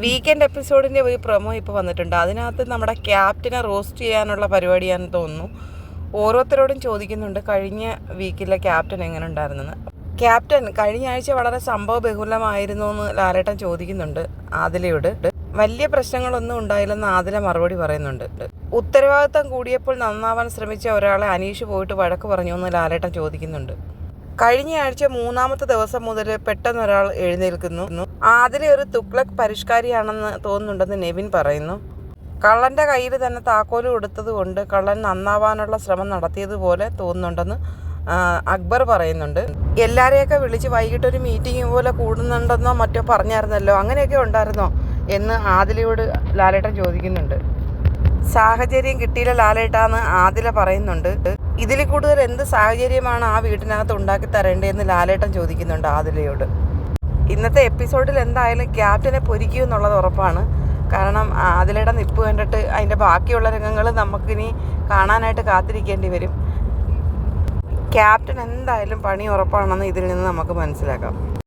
Weekend എപ്പിസോഡിന്റെ ഒരു promo ഇപ്പോൾ വന്നിട്ടുണ്ട്. അതിനകത്ത് നമ്മുടെ ക്യാപ്റ്റനെ റോസ്റ്റ് ചെയ്യാനുള്ള പരിപാടിയാണെന്ന് തോന്നുന്നു. ഓരോരുത്തരോടും ചോദിക്കുന്നുണ്ട് കഴിഞ്ഞ വീക്കിലെ ക്യാപ്റ്റൻ എങ്ങനെ ഉണ്ടായിരുന്നെന്ന് ക്യാപ്റ്റൻ കഴിഞ്ഞ ആഴ്ച വളരെ സംഭവ ബഹുലമായിരുന്നു എന്ന് ലാലേട്ടൻ ചോദിക്കുന്നുണ്ട് ആദിലയോട്. വലിയ പ്രശ്നങ്ങളൊന്നും ഉണ്ടായില്ലെന്ന് ആദില മറുപടി പറയുന്നുണ്ട്. ഉത്തരവാദിത്തം കൂടിയപ്പോൾ നന്നാവാൻ ശ്രമിച്ച ഒരാളെ അനീഷ് പോയിട്ട് വഴക്ക് പറഞ്ഞു എന്ന് ലാലേട്ടൻ ചോദിക്കുന്നുണ്ട്. കഴിഞ്ഞ ആഴ്ച മൂന്നാമത്തെ ദിവസം മുതൽ പെട്ടെന്ന് ഒരാൾ എഴുന്നേൽക്കുന്നു. ആദിലെ ഒരു തുക്ലക് പരിഷ്കാരിയാണെന്ന് തോന്നുന്നുണ്ടെന്ന് നെവിൻ പറയുന്നു. കള്ളന്റെ കയ്യിൽ തന്നെ താക്കോൽ കൊടുത്തതുകൊണ്ട് കള്ളൻ നന്നാവാനുള്ള ശ്രമം നടത്തിയതുപോലെ തോന്നുന്നുണ്ടെന്ന് അക്ബർ പറയുന്നുണ്ട്. എല്ലാരെയൊക്കെ വിളിച്ച് വൈകിട്ട് ഒരു മീറ്റിംഗ് പോലെ കൂടുന്നുണ്ടെന്നോ മറ്റോ പറഞ്ഞായിരുന്നല്ലോ? അങ്ങനെയൊക്കെ ഉണ്ടായിരുന്നോ? എന്ന് ആദിലയോട് ലാലേട്ടൻ ചോദിക്കുന്നുണ്ട്. സാഹചര്യം കിട്ടിയില്ല ലാലേട്ടാന്ന് ആദില പറയുന്നുണ്ട്. ഇതിൽ കൂടുതൽ എന്ത് സാഹചര്യമാണ് ആ വീട്ടിനകത്ത് ഉണ്ടാക്കി തരേണ്ടതെന്ന് ലാലേട്ടൻ ചോദിക്കുന്നുണ്ട് ആദിലയോട്. ഇന്നത്തെ എപ്പിസോഡിൽ എന്തായാലും ക്യാപ്റ്റനെ പൊരിക്കൂ എന്നുള്ളത് ഉറപ്പാണ്. കാരണം ആദിലയുടെ നിപ്പ് കണ്ടിട്ട് അതിന്റെ ബാക്കിയുള്ള രംഗങ്ങൾ നമുക്കിനി കാണാനായിട്ട് കാത്തിരിക്കേണ്ടി വരും. ക്യാപ്റ്റൻ എന്തായാലും പണി ഉറപ്പാണെന്ന് ഇതിൽ നിന്ന് നമുക്ക് മനസ്സിലാക്കാം.